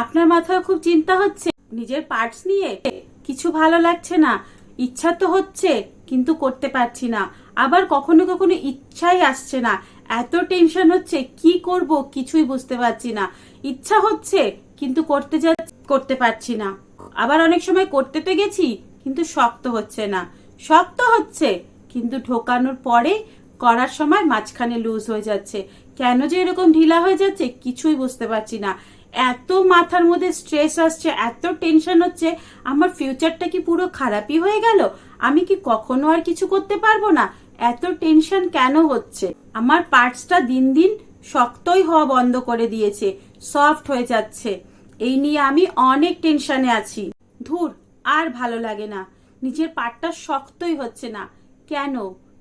আপনার মাথায় খুব চিন্তা হচ্ছে। নিজের পার্টস নিয়ে কিছু ভালো লাগছে না। ইচ্ছা তো হচ্ছে, কিন্তু করতে পারছি না। আবার কখনো কখনো ইচ্ছাই আসছে না। এত টেনশন হচ্ছে, কি করব কিছুই বুঝতে পারছি না। ইচ্ছা হচ্ছে, কিন্তু করতে যা, করতে পারছি না। আবার অনেক সময় করতে তো গেছি, কিন্তু শক্ত হচ্ছে না। শক্ত হচ্ছে, কিন্তু ঢোকানোর পরে করার সময় মাঝখানে লুজ হয়ে যাচ্ছে। কেন যে এরকম ঢিলা হয়ে যাচ্ছে, কিছুই বুঝতে পারছি না। এত মাথার মধ্যে স্ট্রেস আসছে, এত টেনশন হচ্ছে, আমার ফিউচারটা কি পুরো খারাপই হয়ে গেল? আমি কি কখনো আর কিছু করতে পারব না? এত টেনশন কেন হচ্ছে? আমার পার্টসটা দিন দিন শক্তই হওয়া বন্ধ করে দিয়েছে সফট হয়ে যাচ্ছে। এই নিয়ে আমি অনেক টেনশনে আছি। ধুর, আর ভালো লাগে না। নিজের পাটটা শক্তই হচ্ছে না। কেন?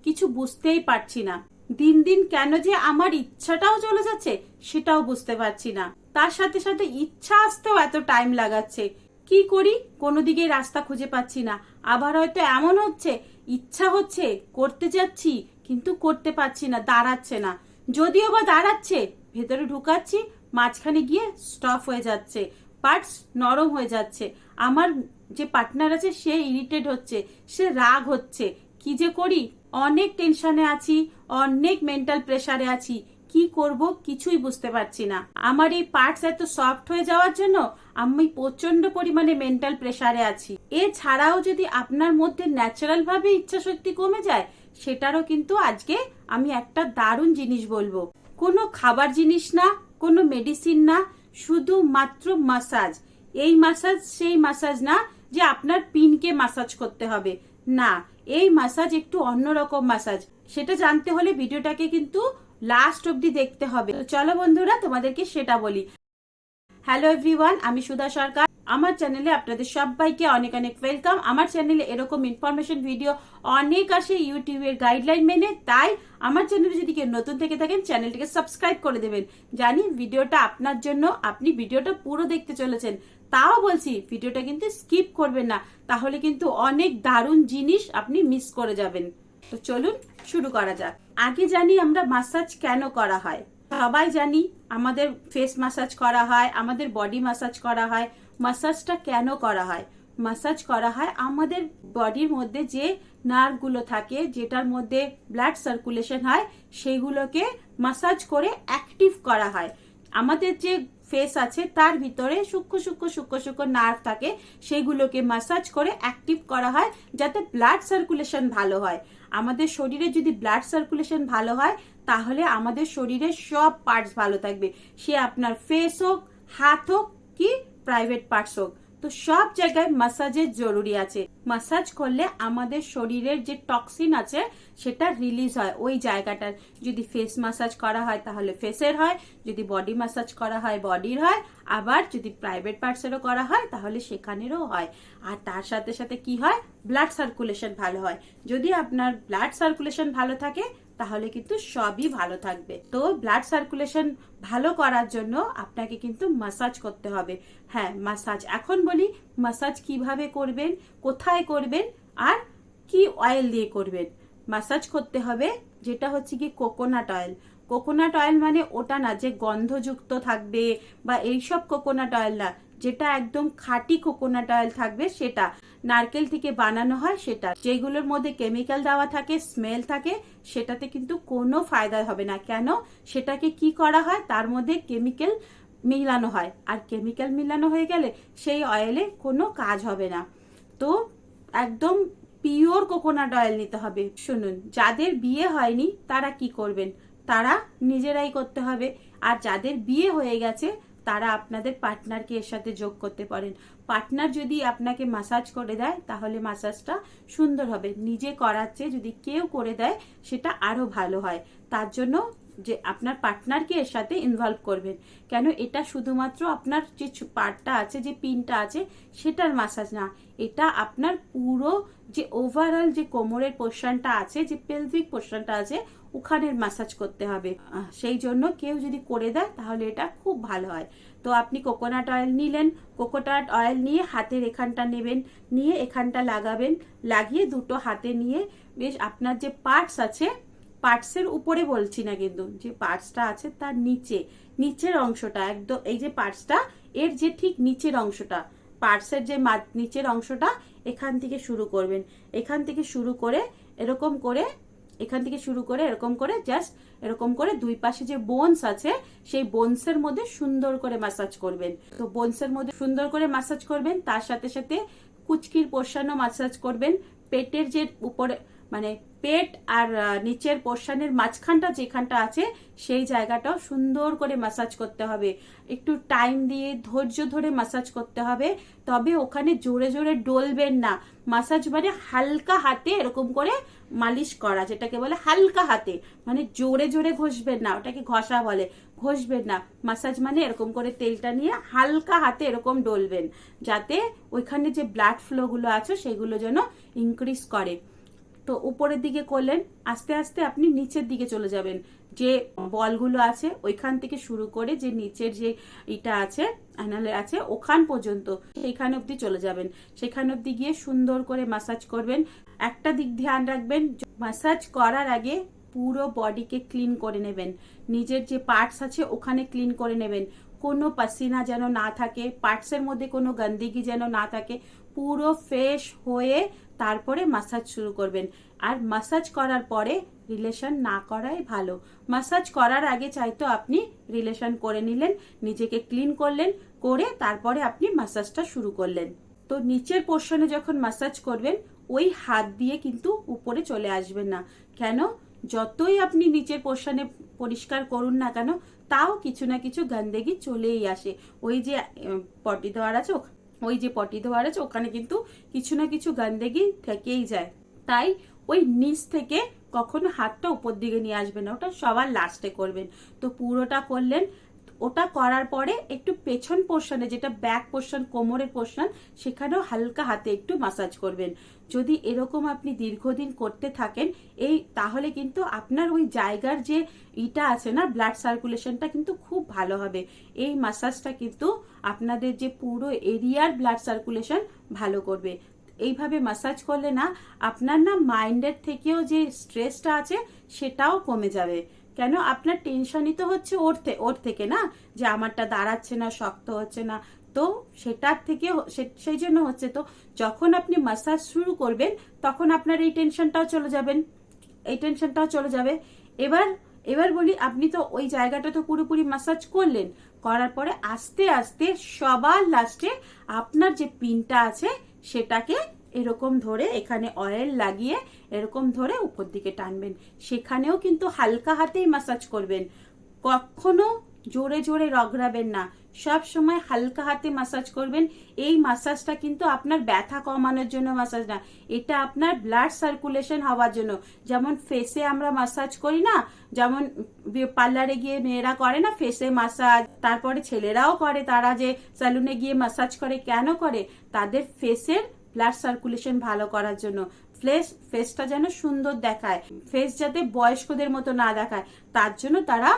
কিছু বুঝতেই পারছি না। দিন দিন কেন যে আমার ইচ্ছাটাও চলে যাচ্ছে, সেটাও বুঝতে পারছি না। তার সাথে সাথে ইচ্ছা আসতেও এত টাইম লাগাচ্ছে। কি করি? কোনো দিকে রাস্তা খুঁজে পাচ্ছি না। আবার হয়তো এমন হচ্ছে, ইচ্ছা হচ্ছে, করতে যাচ্ছি, কিন্তু করতে পারছি না, দাঁড়াচ্ছে না। যদিও বা দাঁড়াচ্ছে, ভেতরে ঢুকাচ্ছি, মাঝখানে গিয়ে স্টপ হয়ে যাচ্ছে পার্টস নরম হয়ে যাচ্ছে। আমার যে পার্টনার আছে, সে ইরিটেট হচ্ছে, সে রাগ হচ্ছে। কি যে করি? অনেক টেনশনে আছি, অনেক মেন্টাল প্রেশারে আছি। কি করব কিছুই বুঝতে পারছি না। আমার এই পার্টস এত সফট হয়ে যাওয়ার জন্য আমি প্রচণ্ড পরিমাণে মেন্টাল প্রেসারে আছি। এছাড়াও যদি আপনার মধ্যে ন্যাচারাল ভাবে ইচ্ছা শক্তি কমে যায়, সেটারও কিন্তু আজকে আমি একটা দারুণ জিনিস বলব। কোনো খাবার জিনিস না, কোনো মেডিসিন না শুধু মাত্র মাসাজ এই মাসাজ সেই মাসাজ না যে আপনার পিনকে মাসাজ করতে হবে। না, এই মাসাজ একটু অন্যরকম মাসাজ সেটা জানতে হলে ভিডিওটাকে কিন্তু লাস্ট অবধি দেখতে হবে। চলো বন্ধুরা, তোমাদেরকে সেটা বলি। হ্যালো এভরিওয়ান আমি সুধা সরকার। আমার চ্যানেলে আপনাদের সবাইকে অনেক অনেক ওয়েলকাম আমার চ্যানেলে এরকম ইনফরমেশন ভিডিও অনেক আসে ইউটিউবের গাইডলাইন মেনে। তাই আমার চ্যানেলে যদি কেউ নতুন থেকে থাকেন চ্যানেলটিকে সাবস্ক্রাইব করে দেবেন। জানি ভিডিওটা আপনার জন্য, আপনি ভিডিওটা পুরো দেখতে চলেছেন। তাও বলছি, ভিডিওটা কিন্তু স্কিপ করবেন না। তাহলে কিন্তু অনেক দারুণ জিনিস আপনি মিস করে যাবেন। তো চলুন শুরু করা যাক। আগে জানি আমরা মাসাজ কেন করা হয়। সবাই জানি আমাদের ফেস মাসাজ করা হয়, আমাদের বডি মাসাজ করা হয়। মাসাজটা কেন করা হয়? মাসাজ করা হয় আমাদের বডির মধ্যে যে নার্ভগুলো থাকে, যেটার মধ্যে ব্লাড সার্কুলেশন হয়, সেগুলোকে মাসাজ করে অ্যাক্টিভ করা হয়। আমাদের যে ফেস আছে, তার ভিতরে সূক্ষ্ম সূক্ষ্ম সূক্ষ্ম সূক্ষ্ম নার্ভ থাকে, সেগুলোকে মাসাজ করে অ্যাক্টিভ করা হয় যাতে ব্লাড সার্কুলেশন ভালো হয়। আমাদের শরীরে যদি ব্লাড সার্কুলেশন ভালো হয়, তাহলে আমাদের শরীরের সব পার্টস ভালো থাকবে। সে আপনার ফেস হোক, হাত হোক, কি প্রাইভেট পার্টস হোক। তো সব জায়গায় মাসাজের জরুরি আছে। মাসাজ করলে আমাদের শরীরের যে টক্সিন আছে, সেটা রিলিজ হয় ওই জায়গাটার। যদি ফেস মাসাজ করা হয়, তাহলে ফেসের হয়। যদি বডি মাসাজ করা হয় বডির হয়। আবার যদি প্রাইভেট পার্টসেরও করা হয়, তাহলে সেখানেরও হয়। আর তার সাথে সাথে কি হয়? ব্লাড সার্কুলেশন ভালো হয়। যদি আপনার ব্লাড সার্কুলেশন ভালো থাকে তাহলে কিন্তু সবই ভালো থাকবে। তো ব্লাড সার্কুলেশন ভালো করার জন্য আপনাকে কিন্তু মাসাজ করতে হবে। হ্যাঁ মাসাজ এখন বলি মাসাজ কীভাবে করবেন, কোথায় করবেন আর কি অয়েল দিয়ে করবেন? মাসাজ করতে হবে, যেটা হচ্ছে কি কোকোনাট অয়েল কোকোনাট অয়েল মানে ওটা না যে গন্ধযুক্ত থাকবে বা এইসব কোকোনাট অয়েল না। যেটা একদম খাঁটি কোকোনাট অয়েল থাকবে, সেটা। নারকেল থেকে বানানো হয় সেটা। যেগুলোর মধ্যে কেমিক্যাল দেওয়া থাকে স্মেল থাকে, সেটাতে কিন্তু কোনো ফায়দা হবে না। কেন? সেটাকে কি করা হয়? তার মধ্যে কেমিক্যাল মিলানো হয়। আর কেমিক্যাল মিলানো হয়ে গেলে সেই অয়েলে কোনো কাজ হবে না। তো একদম পিওর কোকোনাট অয়েল নিতে হবে। শুনুন, যাদের বিয়ে হয়নি, তারা কি করবেন? তারা নিজেরাই করতে হবে। আর যাদের বিয়ে হয়ে গেছে তারা আপনাদের পার্টনারকে এর সাথে যোগ করতে পারেন। পার্টনার যদি আপনাকে মাসাজ করে দেয়, তাহলে মাসাজটা সুন্দর হবে। নিজে করার চেয়ে যদি কেউ করে দেয়, সেটা আরও ভালো হয়। তার জন্য যে আপনার পার্টনারকে এর সাথে ইনভলভ করবেন। কেন এটা শুধুমাত্র আপনার যে পার্টটা আছে, যে পিনটা আছে, সেটার মাসাজ না। এটা আপনার পুরো যে ওভারঅল যে কোমরের পোর্শনটা আছে, যে পেলভিক পোর্শনটা আছে ওখানের মাসাজ করতে হবে। সেই জন্য কেউ যদি করে দেয়, তাহলে এটা খুব ভালো হয়। তো আপনি কোকোনাট অয়েল নিলেন কোকোনাট অয়েল নিয়ে হাতের এখানটা নেবেন, নিয়ে এখানটা লাগাবেন, লাগিয়ে দুটো হাতে নিয়ে বেশ আপনার যে পার্টস আছে পার্টসের উপরে বলছি না কিন্তু, যে পার্টসটা আছে তার নিচে, নিচের অংশটা একদম, এই যে পার্টসটা, এর যে ঠিক নিচের অংশটা, পার্টসের যে নিচের অংশটা, এখান থেকে শুরু করবেন। এখান থেকে শুরু করে এরকম করে, এখান থেকে শুরু করে এরকম করে জাস্ট এরকম করে দুই পাশে যে বোনস আছে, সেই বোনসের মধ্যে সুন্দর করে মাসাজ করবেন। তো বোনসের মধ্যে সুন্দর করে মাসাজ করবেন, তার সাথে সাথে কুচকির পোর্শনও মাসাজ করবেন, পেটের যে উপরে মানে পেট আর নিচের পোর্শনের মাঝখানটা যেখানটা আছে, সেই জায়গাটাও সুন্দর করে মাসাজ করতে হবে। একটু টাইম দিয়ে ধৈর্য ধরে মাসাজ করতে হবে। তবে ওখানে জোরে জোরে ডলবেন না। মাসাজ মানে হালকা হাতে এরকম করে মালিশ করা, যেটাকে বলে হালকা হাতে। মানে জোরে জোরে ঘষবেন না, ওটাকে ঘষা বলে। ঘষবেন না। মাসাজ মানে এরকম করে তেলটা নিয়ে হালকা হাতে এরকম ডলবেন, যাতে ওইখানে যে ব্লাড ফ্লো গুলো আছে, সেগুলো যেন ইনক্রিজ করে। তো উপরের দিকে করলেন, আস্তে আস্তে আপনি নিচের দিকে চলে যাবেন। যে বলগুলো আছে, ওইখান থেকে শুরু করে যে নিচের যে ইটা আছে অ্যানালে আছে, ওখান পর্যন্ত সেইখানে অবধি চলে যাবেন। সেখান অবধি গিয়ে সুন্দর করে মাসাজ করবেন। একটা দিক ধ্যান রাখবেন মাসাজ করার আগে পুরো বডিকে ক্লিন করে নেবেন। নিজের যে পার্টস আছে, ওখানে ক্লিন করে নেবেন। কোনো পাসিনা যেন না থাকে পার্টসের মধ্যে কোনো গন্দিগি যেন না থাকে, পুরো ফ্রেশ হয়ে তারপরে মাসাজ শুরু করবেন। আর মাসাজ করার পরে রিলেশন না করাই ভালো। মাসাজ করার আগে চাইতো আপনি রিলেশন করে নিলেন, নিজেকে ক্লিন করলেন, করে তারপরে আপনি মাসাজটা শুরু করলেন। তো নিচের পোর্শনে যখন মাসাজ করবেন, ওই হাত দিয়ে কিন্তু উপরে চলে আসবেন না। কেন? যতই আপনি নিচের পোর্শনে পরিষ্কার করুন না কেন, তাও কিছু না কিছু গন্দেগি চলেই আসে। ওই যে পটি দেওয়ার আছে ওই যে পটি ধোয়ার আছে, ওখানে কিন্তু কিছু না কিছু গন্দেগি থেকেই যায়। তাই ওই নিচ থেকে কখনো হাতটা উপর দিকে নিয়ে আসবেন ওটা সবার লাস্টে করবেন। তো পুরোটা করলেন ওটা করার পরে একটু পেছন পোর্শনে যেটা ব্যাক পোর্শন কোমরের পোর্শন সেখানেও হালকা হাতে একটু মাসাজ করবেন। যদি এরকম আপনি দীর্ঘদিন করতে থাকেন, এই তাহলে কিন্তু আপনার ওই জায়গার যে ইটা আছে না ব্লাড সার্কুলেশনটা কিন্তু খুব ভালো হবে। এই মাসাজটা কিন্তু আপনাদের যে পুরো এরিয়ার ব্লাড সার্কুলেশন ভালো করবে। এইভাবে মাসাজ করলে না, আপনার না মাইন্ডের থেকেও যে স্ট্রেসটা আছে, সেটাও কমে যাবে। কেন? আপনার টেনশনই তো হচ্ছে ওর ওর থেকে না? যে আমারটা দাঁড়াচ্ছে না, শক্ত হচ্ছে না। তো সেটার থেকে সেই জন্য হচ্ছে তো যখন আপনি মাসাজ শুরু করবেন, তখন আপনার এই টেনশনটাও চলে যাবেন। এই টেনশনটাও চলে যাবে। এবার এবার বলি, আপনি তো ওই জায়গাটা তো পুরোপুরি মাসাজ করলেন। করার পরে আস্তে আস্তে সবার লাস্টে আপনার যে পিনটা আছে, সেটাকে এরকম ধরে এখানে অয়েল লাগিয়ে এরকম ধরে উপর দিকে টানবেন। সেখানেও কিন্তু হালকা হাতেই ম্যাসাজ করবেন। কখনো জোরে জোরে রগড়াবেন না। সব সময় হালকা হাতে মাসাজ করবেন। এই মাসাজটা কিন্তু আপনার ব্যথা কমানোর জন্য মাসাজ না। এটা আপনার ব্লাড সার্কুলেশন হওয়ার জন্য। যেমন ফেসে আমরা মাসাজ করি না, যেমন পার্লারে গিয়ে মেয়েরা করে না ফেসে মাসাজ তারপরে ছেলেরাও করে, তারা যে স্যালুনে গিয়ে মাসাজ করে, কেন করে? তাদের ফেসের ব্লাড সার্কুলেশন ভালো করার জন্য। ফেস ফেসটা যেন সুন্দর দেখায়। ফেস যাতে বয়স্কদের মতো না দেখায়, তার জন্য তারা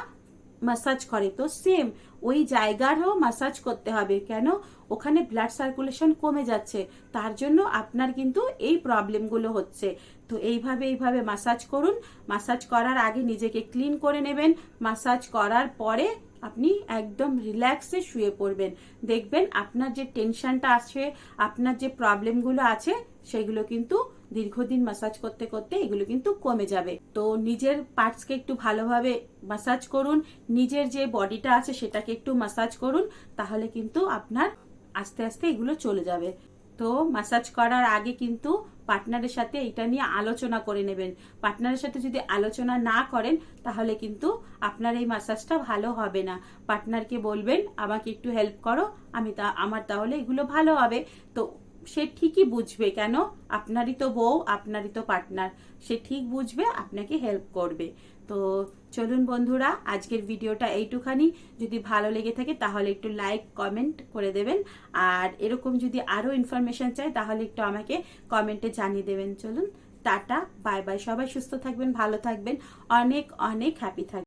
মাসাজ করে। তো সেম ওই জায়গারও মাসাজ করতে হবে। কেন? ওখানে ব্লাড সার্কুলেশন কমে যাচ্ছে। তার জন্য আপনার কিন্তু এই প্রবলেমগুলো হচ্ছে। তো এইভাবে এইভাবে মাসাজ করুন। মাসাজ করার আগে নিজেকে ক্লিন করে নেবেন। মাসাজ করার পরে আপনি একদম রিল্যাক্সে শুয়ে পড়বেন। দেখবেন আপনার যে টেনশনটা আছে, আপনার যে প্রবলেমগুলো আছে, সেগুলো কিন্তু দীর্ঘদিন মাসাজ করতে করতে এগুলো কিন্তু কমে যাবে। তো নিজের পার্টসকে একটু ভালোভাবে মাসাজ করুন, নিজের যে বডিটা আছে সেটাকে একটু মাসাজ করুন, তাহলে কিন্তু আপনার আস্তে আস্তে এগুলো চলে যাবে। তো মাসাজ করার আগে কিন্তু পার্টনারের সাথে এটা নিয়ে আলোচনা করে নেবেন। পার্টনারের সাথে যদি আলোচনা না করেন, তাহলে কিন্তু আপনার এই মাসাজটা ভালো হবে না। পার্টনারকে বলবেন, আমাকে একটু হেল্প করো, আমি তা, আমার তাহলে এগুলো ভালো হবে। তো সে ঠিকই বুঝবে কেন? আপনারই তো বউ, আপনারই তো পার্টনার সে ঠিক বুঝবে, আপনাকে হেল্প করবে। তো চলুন বন্ধুরা, আজকের ভিডিওটা এইটুখানি। যদি ভালো লেগে থাকে তাহলে একটু লাইক কমেন্ট করে দেবেন। আর এরকম যদি আরও ইনফরমেশন চাই তাহলে একটু আমাকে কমেন্টে জানিয়ে দেবেন। চলুন, টাটা বাই বাই সবাই সুস্থ থাকবেন, ভালো থাকবেন। অনেক অনেক হ্যাপি থাকবেন।